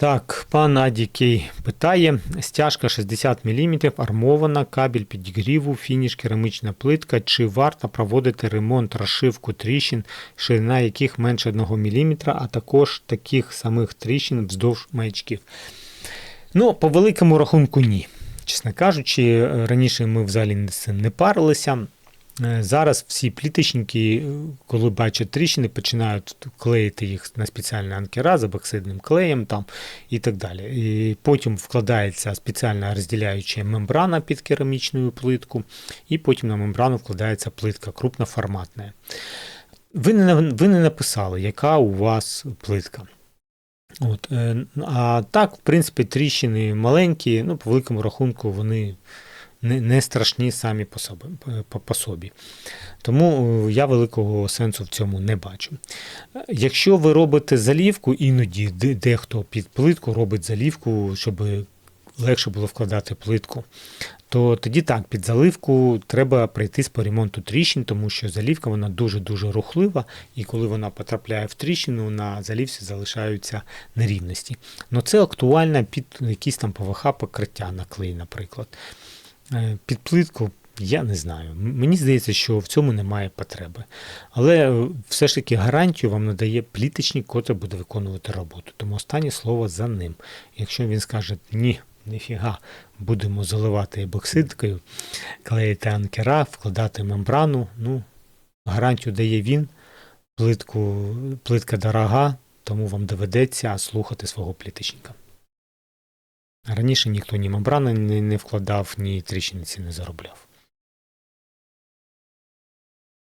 Так, пан Адікей питає: стяжка 60 мм, армована, кабель підігріву, фініш, керамічна плитка. Чи варто проводити ремонт, розшивку тріщин, ширина яких менше 1 мм, а також таких самих тріщин вздовж маячків? Ну, по великому рахунку, ні. Чесно кажучи, раніше ми взагалі з цим не парилися. Е, Зараз всі пліточники, е, коли бачать тріщини, починають клеїти їх на спеціальні анкера з ебоксидним клеєм там, і так далі. І потім вкладається спеціальна розділяюча мембрана під керамічну плитку, і потім на мембрану вкладається плитка крупноформатна. Ви не, ви не написали, яка у вас плитка. От, е, а так, в принципі, тріщини маленькі, ну, по великому рахунку, вони не, не страшні самі по собі, по, по собі. Тому е, я великого сенсу в цьому не бачу. Якщо ви робите залівку, іноді дехто під плитку робить залівку, щоб легше було вкладати плитку, то тоді так, під заливку треба пройтись по ремонту тріщин, тому що залівка вона дуже-дуже рухлива, і коли вона потрапляє в тріщину, на залівці залишаються нерівності. Ну це актуально під якісь там ПВХ покриття на клей, наприклад. Е, Під плитку я не знаю. Мені здається, що в цьому немає потреби. Але е, все ж таки гарантію вам надає пліточник, котрий буде виконувати роботу. Тому останнє слово за ним. Якщо він скаже ні, ніфіга, будемо заливати ебоксидкою, клеїти анкера, вкладати мембрану, ну, гарантію дає він, плитку, плитка дорога, тому вам доведеться слухати свого пліточника. Раніше ніхто ні мембрани не, вкладав, ні тріщиниці не заробляв.